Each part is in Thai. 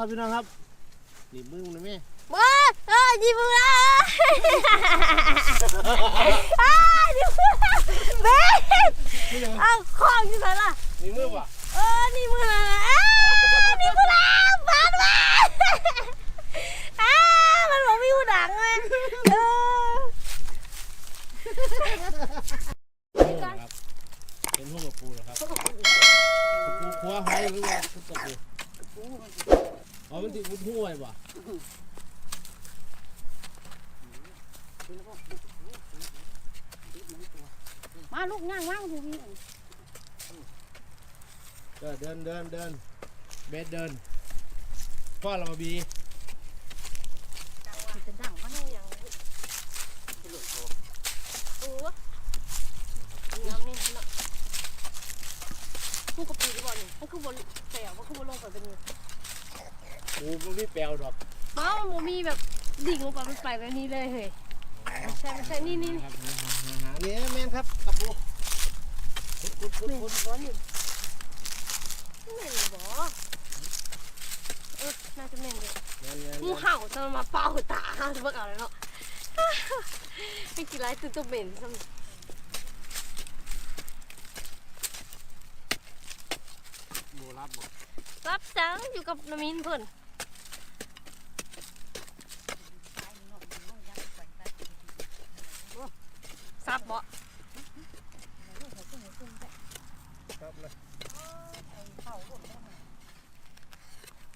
ครับพี่น้องครับนี่มือมันนะแม่ว้าเออยิบมือละอ้ายิบมือเบ๊เอาของอยู่ไหนล่ะนี่มือป่ะเออนี่มือละอ้านี่มือละบานมาอ้ามันบอกมีหูดังเลยเออนี่ครับเป็นห้องกับปูนะครับปูคว้าหอยหรือว่าปูตะปู อ๋อมันติดมุดห้วยป่ะมาลูกย่างว่างดูพี่เดินเดินเดินเดินเบสเดินพ่อเรามาบีจะดังมันโอ้น้ำนี่นะมันก็ปีดีกว่านี่มันคือบนแปลวมันคือบนลงไปเป็น ปูมันไม่แปลวดอกบ้ามันมีแบบดิ่งลงไปมันไปแบบนี้เลยเฮ้ยไม่ใช่ไม่ใช่นี่นี่ครับหาหาหาหานี่แม่นครับกับปูพุดพุดพุดเหม็นพุดบ้อนอยู่เหม็นบ่เออน่าจะเหม็นอยู่แม่นแม่นงูเห่าจะมาเป่าตาจะเบิกเอาเลยเนาะไม่กินไรตื่นตัวเหม็นซ้โบรับบ่ำรับจังอยู่กับน้ำมินเพิ่นซับบ่ ครับเลย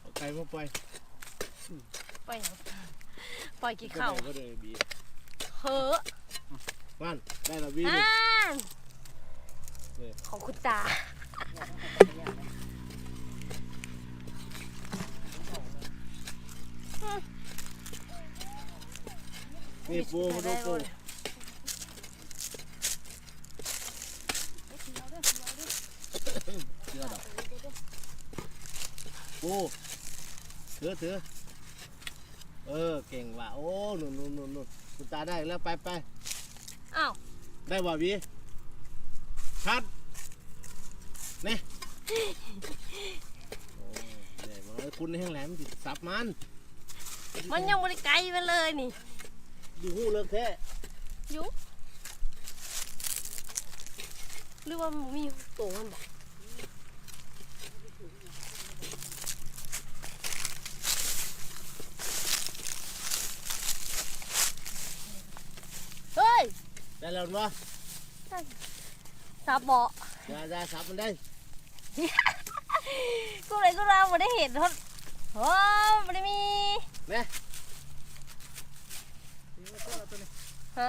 เอาไก่มาปล่อย ปล่อยหยังปล่อย กี่เข่าก็ได้บีเฮ้อว่านได้และบีอ่านี่ของคุณตานี่ปูมาดูปูเชื่อดอกปูถือถือเออ เก่งว่ะโอ้ ได้แล้วไปไปอ้าวได้บ่บีคัดนี่โอ้เนี่ยมันเอาคุณในแห้งแหลมติดสับมันมันยังบริไกลมาเลยนี่ดูหูเลิกแท้อยุหรือว่ามันมีตัวมันบอกเฮ้ย ได้แล้ววะสับเบาะได้ได้สับมันได้กูเลยกูเราไม่ได้เห็นทนโอ้ไม่ได้มีฮะ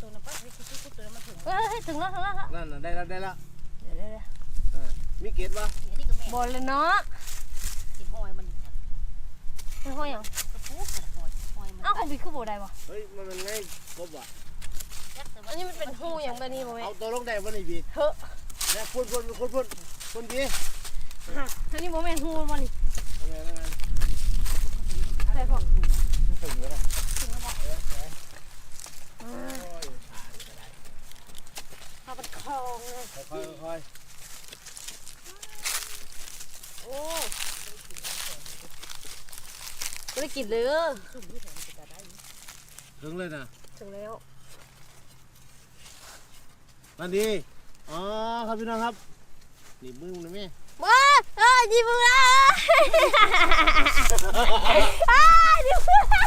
ตัวนั้นก็ให้คิดคิดตัวนั้นมาถึงเฮ้ยถึงแล้วถึงแล้วครับนั่นน่ะได้แล้วได้แล้วเดี๋ยวเดี๋ยวเดี๋ยวเออมีเกล็ดวะนี่ก็แม่บอลเลยเนาะกินหอยมันมันห้อยหยังกระปุกกระหอยหอยมันอ้าวของพี่คือโบได้ปะเฮ้ยมันมันไงครบวะ อันนี้มันเป็นหูอย่างแบบนี้บ่แม่เอาตัวลงได้บ่นี่บีเฮ้อแล้วพุ่นพุ่นพุ่นพุ่นพุ่นบีฮะอันนี้บ่แม่นหูบ่นี่ทำไงทำไงใส่พอถึงแล้วนะอ่าโอ้ยเอาไปคลองเลยค่อยๆค่อยโอ้ไม่ได้กินเลยๆถึงเลยนะถึงแล้ว นั่นดี อ๋อครับพี่น้องครับนี่มือมันนะแม่ว้าเออยิบมือละอ้ายิบมือละ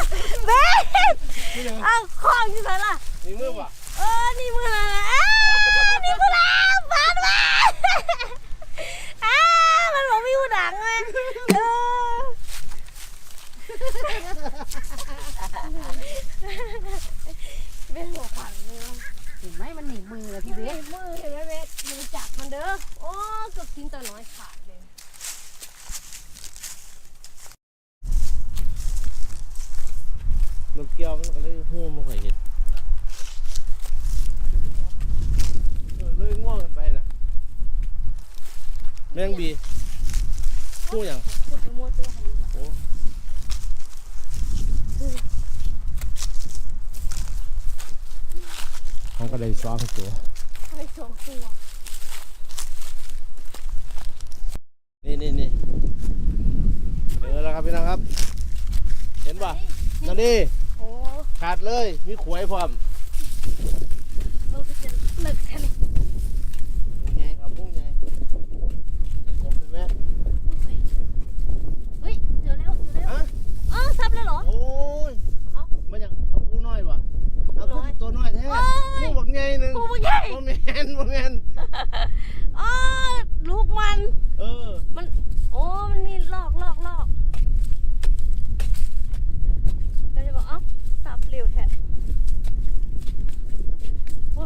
เบ๊เอาของอยู่ไหนล่ะนี่มือวะเออนี่มือละอ้านี่มือละบานมาอ้ามันบอกมีหูดังเลยเออเป็นหัวขวัญเลย เห็นไหมมันหนีมือเลยพี่ พี่ เบ เบ ส สมือเห็นไหมเบสมือจับมันเด้อ โอ้เกือบกินตัวน้อยขาดเลย รถเกี่ยวมันก็เลยหูมันค่อยเห็นเออเลยง่วงกันไปน่ะแมงบีหูอย่างพูดไปมัวตัวของโอ้มันก็เลยซ้อมตัวให้สองตัวนี่นี่นี่เอออแล้วครับพี่น้องครับ เห็นป่ะนั่นดิโอ้ขาดเลย มีขวยพร้อม เราจะเจอเลิกแค่นี้ มุ้งไงครับมุ้งไงเห็นผมไหม โอ้ยเฮ้ยเจอแล้วเจอแล้ว ฮะ อ๋อซับแล้วเหรอ โอ้ย เอ้า มาอย่างกระปูน้อยว่ะ กระปู เอา น้อย ขึ้นตัวน้อยแท้ โอ้ย มูบักใหญ่หนึ่ง ปูมันใหญ่ บ่แมนบ่แมน อ๋อลูกมัน เออ มัน โอ้ มันมีลอกลอกลอกเราจะบอกเอ้าสับเร็วแท้โอ้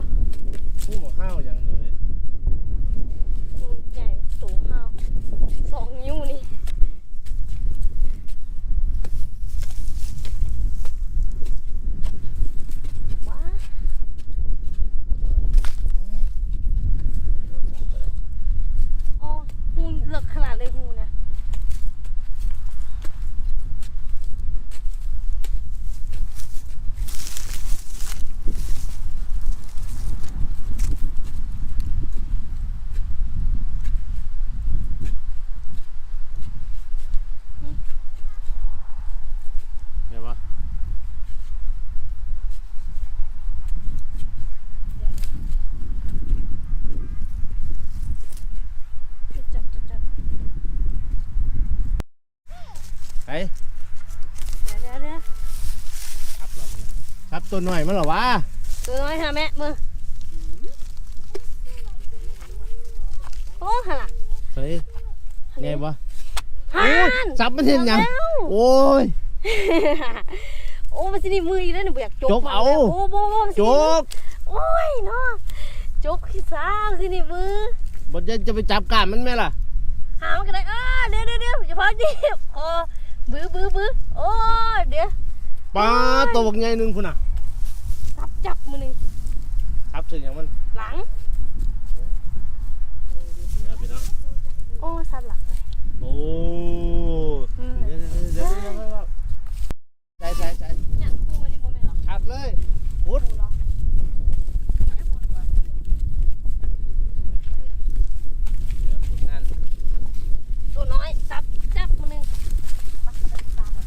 มูบักข้าวอย่างเลย ปูใหญ่สูงห้าวสองนิ้วนี่ว้าอ๋อหูเหลือกขนาดเลยหูนะ เห็นปะ จัดจัดจัดจัด ไป เดี๋ยวเดี๋ยวเดี๋ยว ครับเราครับ ตัวน้อยมันเหรอวะตัวน้อยค่ะแม่มือโอ้ห่าเฮ้ยไงปะห่าโอ้ยจับมันเห็นยังโอ้ยโอ้มันสิหนี่มืออยู่แล้วหนูอยากจกจกมันเอาแล้วโอ้โบโบมันสิโจหนีมือกโอ้ยเนาะจกขี้ซ้ำสิหนี่มือบนจะจะไปจับกล้ามมันไหมล่ะหามันกันเลยอ้าเดี๋ยวเดี๋ยวเดี๋ยวอย่าพอดีโอ้บื้อบื้อบื้อโอ้ยเดี๋ยวปลาตัวบักใหญ่หนึ่งคุณน่ะ จับจับมือหนึ่งครับถึงอย่างมันหลัง เดี๋ยวพี่น้องโอ้สันหลังเลยโอ้อืมเดี๋ยวเดี๋ยวเดี๋ยวเดี๋ยวเดี๋ยวใช่ใช่ใช่เนี่ยคู่มันนี่โมเมนต์เหรอขัดเลยพุด คู่เหรอ เดี๋ยวผลงาน ตัวน้อยจับจับมือหนึ่งปักเข้าไปที่ตาเลย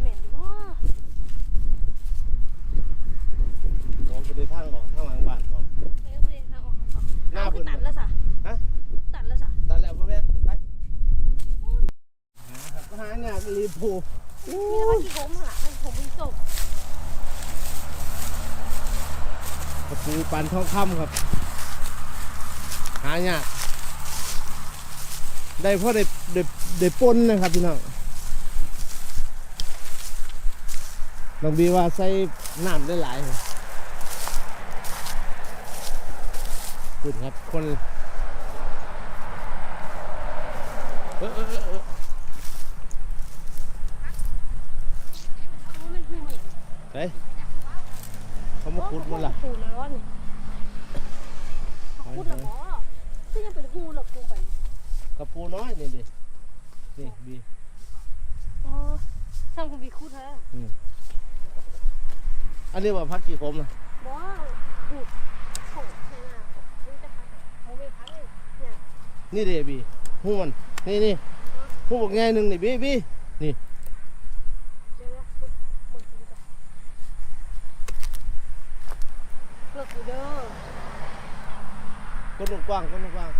เหม็นว่ะ มองไปในทางออกทางหลังบ้านครับ เอ้ยประเด็นทางออกทางออก หน้า เอา เพิ่ คือน ตัดแล้วสะ ฮะ ตัดแล้วสะ ตอนแล้วพ่อแม่นไป หาหาเนี่ยรีบผูมีแต่ว่ากี่ผมหามันผมมันจบกระปูปันทองคำครับ หาเนี่ยากได้เพราะได้ได้ได้ปนนะครับพี่น้องบางบีว่าใส่น้ำได้หลายครับคุณครับคนเออเออเออเออ เอามันคือเหม็น เฮ้ยเขามาขุดหมันล่ะ ปูนะร้อนนี่เขาขุดและบ่ซึ่งยังเป็นหูหลอกกูไป กระปู น้อยนี่ดินี่บีอ๋อทำกูบีขุดฮะอันนี้ว่าพักกี่คมนะบ่หูเขาแค่หน้าเขาจะพักเขาไม่พักเลยเนี่ยนี่เดบีหูมันนี่นี่หูบอกไงหนึ่งนี่บีบีเดี๋ยวนะมึงมึงกินก่อนเลิกกูเด้อก้นกว้างก้นกว้าง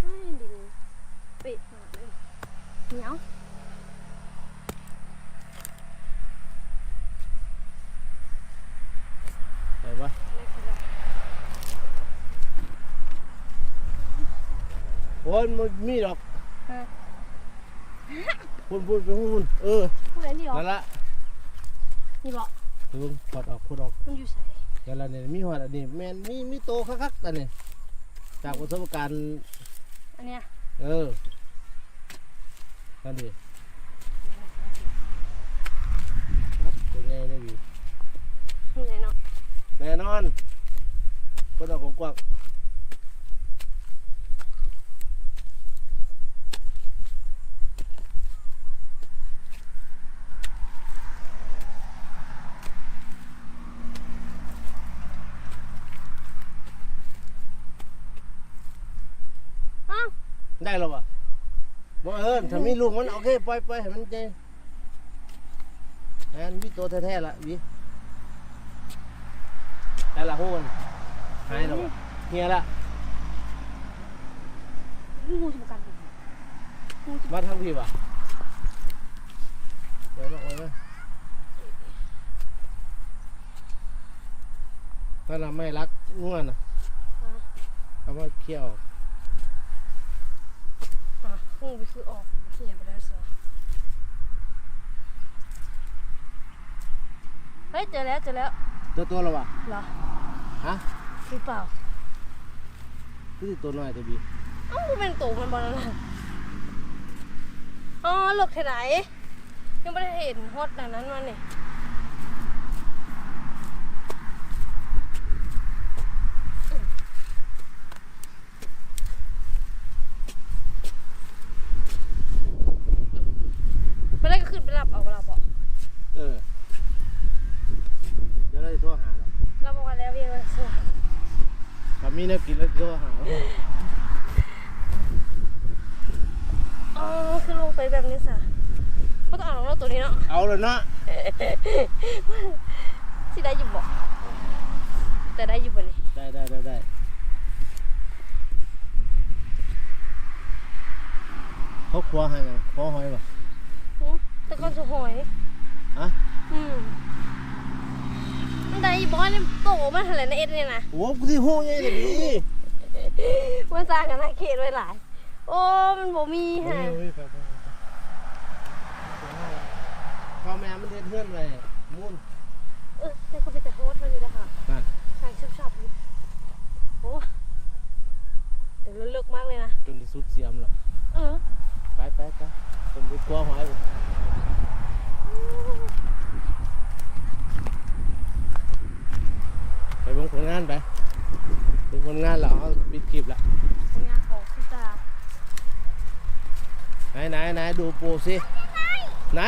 ไม่ดิปิดหาเลยเหนียว ไปปะ ไม่กินแล้ว โอ้ยมันมีดอกฮะพูนพูนไปพูนเออพูดอะไรนี่หรอนั่นละนี่บอกถึงถอดออกพูดออกมันอยู่ใส่นั่นละเนี่ยมีหอดอันนี้แมนมีมีโตคักๆอันนี้จากประสบการณ์อันเนี้ยเออนั่นดิครับตัวไงได้บีอยู่ไหนเนาะแน่นอนก้นออกกว้าง ได้แล้ววะบ่เออถ้ามีลูกมันโอเคปล่อยปล่อยให้มันเจแอนมีตัวแท้ๆละวิได้ละหูมันหายแล้ววะเฮียละงูสมกันมาทางพี่ปะไปมาไปมาถ้าเราไม่รักง่วนอะคำว่าเขี้ยว อะงูไปคือออกเหี่ยไปแล้วสิเฮ้ยเจอแล้วเจอแล้วตัวตัวเราวะเหรอฮะหรือเปล่าคือสิตัวน้อยตัวบีเอ้ามันเป็นตูมันบอลนะอ๋อหลบที่ไหนยังไม่ได้เห็นฮอตดังนั้นมาเนี่ยไม่ได้ก็ขึ้นไปรับเอาเวลาบอก เออเดี๋ยวเราจะโทรหาหรอก เราบอกกันแล้วพี่ว่าสวย ถ้ามีแนวกินแล้วจะโทรหา อ๋อคือลงไปแบบนี้สะก็ต้องเอาของเราตัวนี้ เนาะเอาเลยเนาะสิได้อยู่บอกแต่ได้อยู่บ่นี่ได้ได้ได้ได้เขาครัวให้ยังคอหอยป่ะหึแต่ก็จะหอยฮะอืมมันได้อยู่บอนี่โตมันเท่าไหร่นะเอ็ดเนี่ยนะโอ้กูที่หู้ยังไงเนี่ยพี่มันสร้างกันนะเขตไว้หลาย โอ้มันบ่มีฮะ พ่อแม่มันเด็ดเพื่อนไปมุ่นเออแต่เขาไปแต่โฮสต์มันอยู่นะคะนั่นใส่ชับๆอยู่โอ้เดี๋ยวเลิกมากเลยนะ จนที่สุดเสียมหรอกเออไปไปไปผมไปครัวหอยบ่ไปเบิ่งผลงานไปดูผลงานแล้วเอาปิดคลิปละงานของคุณตา ไหนไหนไหนดูปูสิ ไหน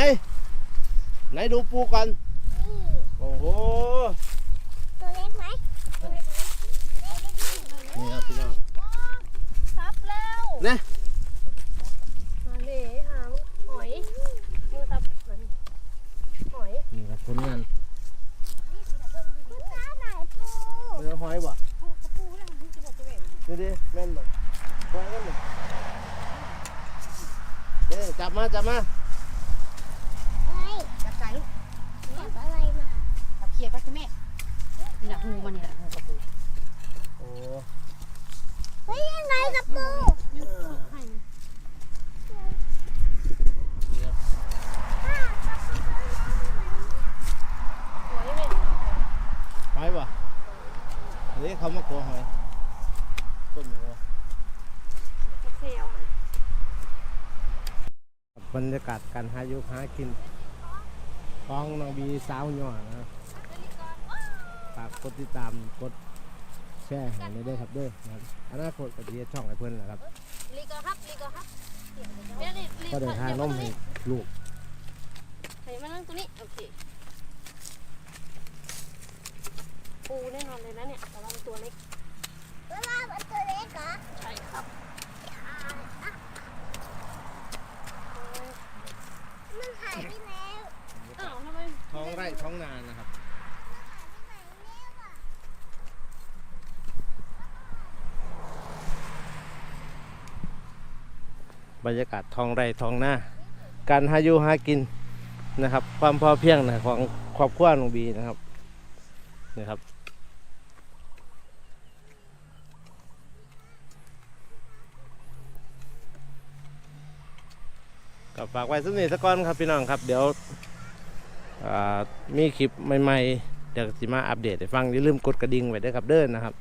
ไหนดูปูก่อนโอ้โหตัวเล็กไหมนี่ครับพี่น้องซับแล้วนะมาเลยหาหอยมือซับมันหอยนี่ครับผลงานคุณตาไหนปูเนื้อหอยบ่นี่ดิแม่นบ่หอยกันบ่เด้จับมาจับมา จับใจลูก อะไรมา จับเขี ยดไปใช่ไหมนี่แหละหูมันนี่แหละหูกระปูโอ้เฮ้ยยังไงกับปูให้นี่ครับหอยไม่หอยบ่อันนี้เขามากัวหอยต้นหมูเซลบรรยากาศการหาอยู่หากินของน้องบีสาวหย่อนะครับ ฝากกดติดตามกดแชร์ให้ในอยเด้อครับเด้อนะครับอนาคตก็จะเฮ็ดช่องให้เพิ่นแหละครับลีกอครับลีกอครับเดี๋ยวนี่ลีก็เดินทางน้มให้ลูกให้มานั่งตรงนี้โอเคปูแน่นอนเลยนะเนี่ยแต่ว่ามันตัวเล็กว่ามันตัวเล็กเหรอใช่ครับมันหายไปแล้วอ้าวทำไมท้องไร่ท้องนานะครับ หายไปไหนแล้วอะ บรรยากาศท้องไร่ท้องนาการหาอยู่หากินนะครับ ความพอเพียงนะของครอบครัวน้องบีนะครับนี่ครับก็ฝากไว้สักนิดสักก้อนครับพี่น้องครับ เดี๋ยวมีคลิปใหม่ๆเดี๋ยวสิมาอัปเดตให้ฟังอย่าลืมกดกระดิ่งไว้ด้วยครับเด้อนนะครับ